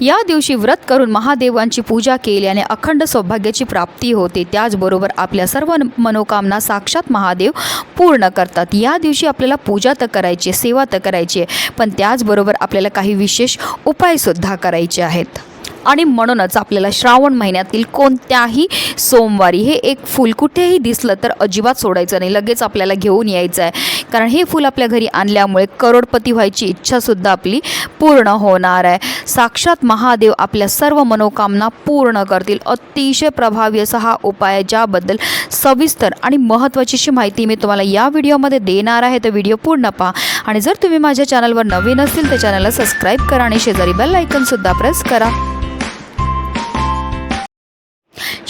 या दिवशी व्रत करून महादेवांची पूजा केल्याने अखंड सौभाग्याची प्राप्ती होते. त्याचबरोबर आपल्या सर्व मनोकामना साक्षात महादेव पूर्ण करतात. या दिवशी आपल्याला पूजा तर करायची आहे, सेवा तर करायची आहे पण त्याचबरोबर आपल्याला काही विशेष उपायसुद्धा करायचे आहेत. आणि म्हणूनच आपल्याला श्रावण महिन्यातील कोणत्याही सोमवारी हे एक फूल कुठेही दिसलं तर अजिबात सोडायचं नाही. लगेच आपल्याला घेऊन यायचं आहे कारण हे फूल आपल्या घरी आणल्यामुळे करोडपती व्हायची इच्छासुद्धा आपली पूर्ण होणार आहे. साक्षात महादेव आपल्या सर्व मनोकामना पूर्ण करतील. अतिशय प्रभावी असा हा उपाय आहे ज्याबद्दल सविस्तर आणि महत्त्वाची अशी माहिती मी तुम्हाला या व्हिडिओमध्ये देणार आहे. तर व्हिडिओ पूर्ण पहा. आणि जर तुम्ही माझ्या चॅनलवर नवीन असतील तर चॅनलला सबस्क्राईब करा आणि शेजारी बेल आयकनसुद्धा प्रेस करा.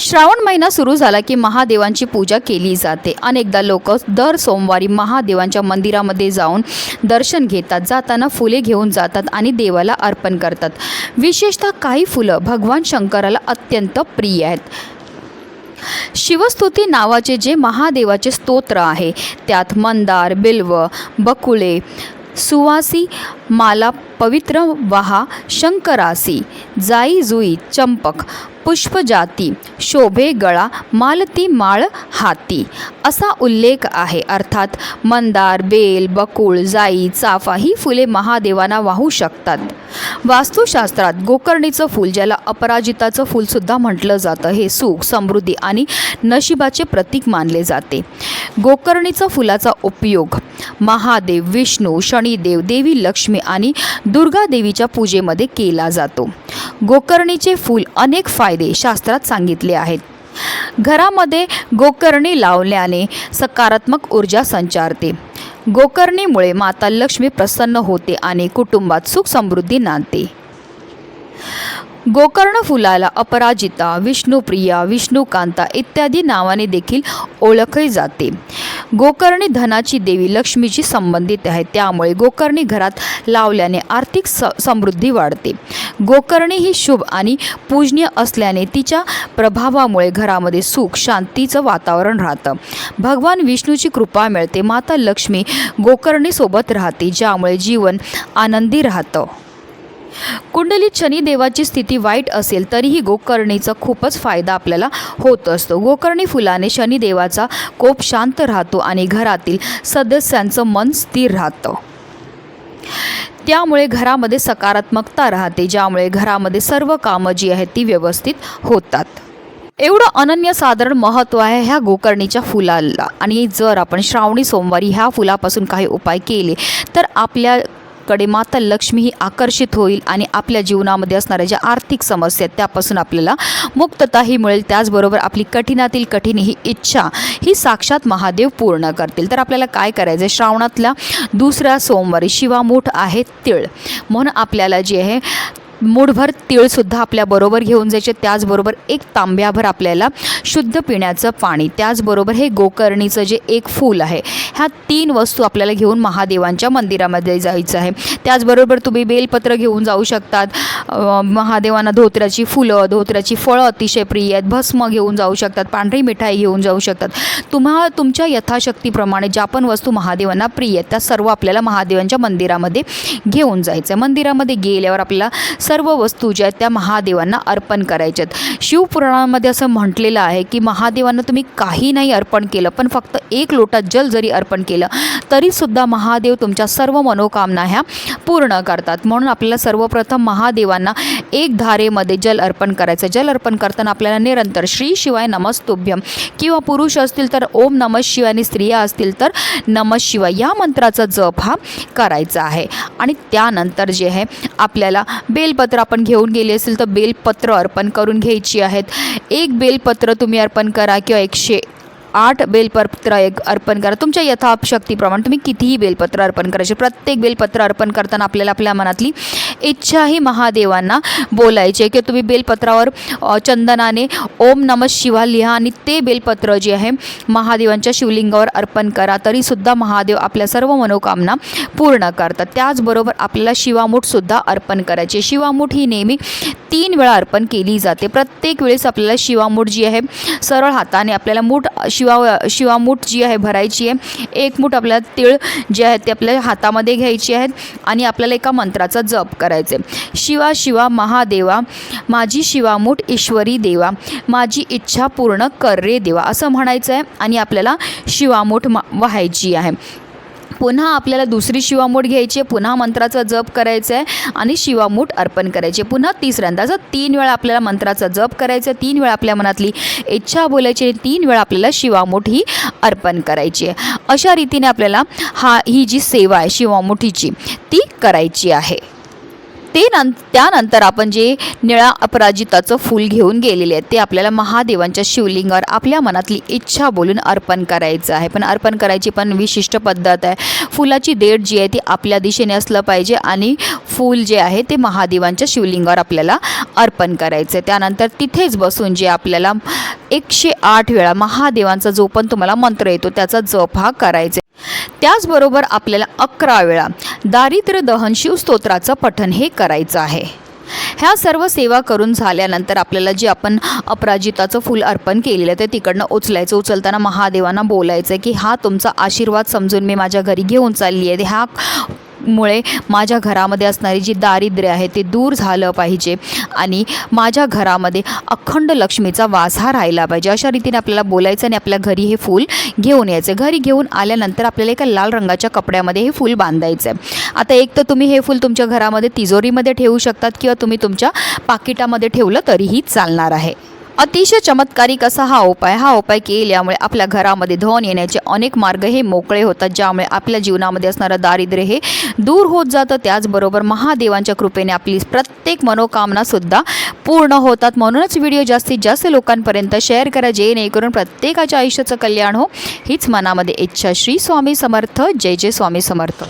श्रावण महिना सुरू झाला की महादेवांची पूजा केली जाते. अनेकदा लोक दर सोमवारी महादेवांच्या मंदिरामध्ये जाऊन दर्शन घेतात जाताना फुले घेऊन जातात आणि देवाला अर्पण करतात. विशेषतः काही फुलं भगवान शंकराला अत्यंत प्रिय आहेत. शिवस्तुती नावाचे जे महादेवाचे स्तोत्र आहे त्यात मंदार बिल्व बकुळे सुवासी माला पवित्र वहा शंकरासी जाई जुई चंपक पुष्पजाती शोभे गळा मालती माळ हाती. असा उल्लेख आहे. अर्थात मंदार बेल बकुळ जाई चाफा ही फुले महादेवांना वाहू शकतात. वास्तुशास्त्रात गोकर्णीचं फूल ज्याला अपराजिताचं फूलसुद्धा म्हटलं जातं हे सुख समृद्धी आणि नशिबाचे प्रतीक मानले जाते. गोकर्णीचं फुलाचा उपयोग महादेव विष्णू शनिदेव देवी लक्ष्मी आणि दुर्गा देवीच्या पूजेमध्ये केला जातो. गोकर्णीचे फूल अनेक फायदे शास्त्रात सांगितले आहेत. घरामध्ये गोकर्णी लावल्याने सकारात्मक ऊर्जा संचारते. गोकर्णीमुळे माता लक्ष्मी प्रसन्न होते आणि कुटुंबात सुख समृद्धी नांदते. गोकर्ण फुलाला अपराजिता विष्णुप्रिया विष्णुकांता इत्यादी नावाने देखील ओळखले जाते. गोकर्णी धनाची देवी लक्ष्मीची संबंधित आहे. त्यामुळे गोकर्णी घरात लावल्याने आर्थिक स समृद्धी वाढते. गोकर्णी ही शुभ आणि पूजनीय असल्याने तिच्या प्रभावामुळे घरामध्ये सुख शांतीचं वातावरण राहतं. भगवान विष्णूची कृपा मिळते. माता लक्ष्मी गोकर्णीसोबत राहते ज्यामुळे जीवन आनंदी राहतं. कुंडलीत शनिदेवाची स्थिती वाईट असेल तरीही गोकर्णीचा खूपच फायदा आपल्याला होत असतो. गोकर्णी फुलाने शनिदेवाचा कोप शांत राहतो आणि घरातील सदस्यांचं मन स्थिर राहतं. त्यामुळे घरामध्ये सकारात्मकता राहते ज्यामुळे घरामध्ये सर्व कामं जी आहेत ती व्यवस्थित होतात. एवढं अनन्यसाधारण महत्त्व आहे ह्या गोकर्णीच्या फुलाला. आणि जर आपण श्रावणी सोमवारी ह्या फुलापासून काही उपाय केले तर आपल्या कडे माता लक्ष्मी ही आकर्षित होईल आणि आपल्या जीवनामध्ये असणाऱ्या ज्या आर्थिक समस्या आहेत त्यापासून आपल्याला मुक्तता ही मिळेल. त्याचबरोबर आपली कठीणातील कठीण ही इच्छा ही साक्षात महादेव पूर्ण करतील. तर आपल्याला काय करायचं आहे श्रावणातल्या दुसऱ्या सोमवारी शिवामूठ आहे तिळ. म्हणून आपल्याला जे आहे मूठभर तिळसुद्धा आपल्याबरोबर घेऊन जायचे. त्याचबरोबर एक तांब्याभर आपल्याला शुद्ध पिण्याचं पाणी त्याचबरोबर हे गोकर्णीचं जे एक फूल आहे ह्या तीन वस्तू आपल्याला घेऊन महादेवांच्या मंदिरामध्ये जायचं आहे. त्याचबरोबर तुम्ही बेलपत्र घेऊन जाऊ शकतात. महादेवांना धोत्र्याची फुलं धोत्र्याची फळं अतिशय प्रिय आहेत. भस्म घेऊन जाऊ शकतात पांढरी मिठाई घेऊन जाऊ शकतात. तुम्हा तुमच्या यथाशक्तीप्रमाणे ज्या पण वस्तू महादेवांना प्रिय आहेत त्या सर्व आपल्याला महादेवांच्या मंदिरामध्ये घेऊन जायचं आहे. मंदिरामध्ये गेल्यावर आपल्याला सर्व वस्तू ज्या आहेत त्या महादेवांना अर्पण करायच्यात. शिवपुराणामध्ये असं म्हटलेलं आहे की महादेवांना तुम्ही काही नाही अर्पण केलं पण फक्त एक लोटा जल जरी अर्पण केलं तरीसुद्धा महादेव तुमच्या सर्व मनोकामना ह्या पूर्ण करतात. म्हणून आपल्याला सर्वप्रथम महादेवांना एक धारेमध्ये जल अर्पण करायचं. जल अर्पण करताना आपल्याला निरंतर श्री शिवाय नमस्तुभ्यम किंवा पुरुष असतील तर ओम नम शिवाय आणि स्त्रिया असतील तर नम शिवाय या मंत्राचा जप हा करायचा आहे. आणि त्यानंतर जे आहे आपल्याला बेलपत्र आपण घेऊन गेली असेल तर बेलपत्र अर्पण करून घ्यायची आहेत. एक बेलपत्र तुम्ही अर्पण करा किंवा एकशे आठ बेलपत्र एक अर्पण करा. तुमच्या यथाशक्तीप्रमाणे तुम्ही कितीही बेलपत्र अर्पण करायचे प्रत्येक बेलपत्र अर्पण करताना आपल्याला आपल्या मनातली इच्छाही महादेवांना बोलायची. की किंवा तुम्ही बेलपत्रावर चंदनाने ओम नम शिवा लिहा आणि ते बेलपत्र जे आहे महादेवांच्या शिवलिंगावर अर्पण करा. तरीसुद्धा महादेव आपल्या सर्व मनोकामना पूर्ण करतात. त्याचबरोबर आपल्याला शिवामूठसुद्धा अर्पण करायची. शिवामूठ ही नेहमी तीन वेळा अर्पण केली जाते. प्रत्येक वेळेस आपल्याला शिवामूठ जी आहे सरळ हाताने आपल्याला मूठ शिवा शिवामूठ जी आहे भरायची आहे. एक मूठ आपल्याला तिळ जे आहे ते आपल्या हातामध्ये घ्यायची आहेत आणि आपल्याला एका मंत्राचा जप करायचा शिवा शिवा महादेवा माझी शिवामूठ ईश्वरी देवा माझी इच्छा पूर्ण कर रे देवा असं म्हणायचं आहे आणि आपल्याला शिवामूठ मा व्हायची आहे. पुन्हा आपल्याला दुसरी शिवामूठ घ्यायची आहे पुन्हा मंत्राचा जप करायचा आहे आणि शिवामूठ अर्पण करायची पुन्हा तिसऱ्यांदा असं तीन वेळा आपल्याला मंत्राचा जप करायचा आहे तीन वेळा आपल्या मनातली इच्छा बोलायची आणि तीन वेळा आपल्याला शिवामूठ ही अर्पण करायची आहे. अशा रीतीने आपल्याला हा ही जी सेवा आहे शिवामुठीची ती करायची आहे. ते नं त्यानंतर आपण जे निळा अपराजिताचं फूल घेऊन गेलेले आहे ते आपल्याला महादेवांच्या शिवलिंगावर आपल्या मनातली इच्छा बोलून अर्पण करायचं आहे. पण अर्पण करायची पण विशिष्ट पद्धत आहे. फुलाची देठ जी आहे ती आपल्या दिशेने असलं पाहिजे आणि फूल जे आहे ते महादेवांच्या शिवलिंगावर आपल्याला अर्पण करायचं आहे. त्यानंतर तिथेच बसून जे आपल्याला एकशे आठ वेळा महादेवांचा जो पण तुम्हाला मंत्र येतो त्याचा जप हा करायचा त्याचबरोबर आपल्याला अकरा वेळा दारिद्र्य दहन शिवस्तोत्राचं पठण हे करायचं आहे. ह्या सर्व सेवा करून झाल्यानंतर आपल्याला जे आपण अपराजिताचं फूल अर्पण केलेलं ते तिकडनं उचलायचं. उचलताना महादेवांना बोलायचं आहे की हा तुमचा आशीर्वाद समजून मी माझ्या घरी घेऊन चालली आहे. ह्या मुळे माझ्या घरामध्ये असणारी जी दारिद्र्य आहे ते दूर झालं पाहिजे. आणि माझ्या घरामध्ये अखंड लक्ष्मीचा वास हा राहिला पाहिजे. अशा रीतीने आपल्याला बोलायचं आणि आपल्या घरी हे फूल घेऊन यायचं. घरी घेऊन आल्यानंतर आपल्याला एका लाल रंगाच्या कपड्यामध्ये हे फूल बांधायचं आहे आता एक तर तुम्ही हे फूल तुमच्या घरामध्ये तिजोरीमध्ये ठेवू शकतात किंवा तुम्ही तुमच्या पाकिटामध्ये ठेवलं तरीही चालणार आहे. अतिशय चमत्कारिक असा हा उपाय हा उपाय केल्यामुळे आपल्या घरामध्ये धन येण्याचे अनेक मार्ग हे मोकळे होतात ज्यामुळे आपल्या जीवनामध्ये असणारं दारिद्र्य हे दूर होत जातं. त्याचबरोबर महादेवांच्या कृपेने आपली प्रत्येक मनोकामनासुद्धा पूर्ण होतात. म्हणूनच व्हिडिओ जास्तीत जास्त लोकांपर्यंत शेअर करा जेणेकरून प्रत्येकाच्या आयुष्याचं कल्याण हो. हीच मनामध्ये इच्छा. श्री स्वामी समर्थ. जय जय स्वामी समर्थ.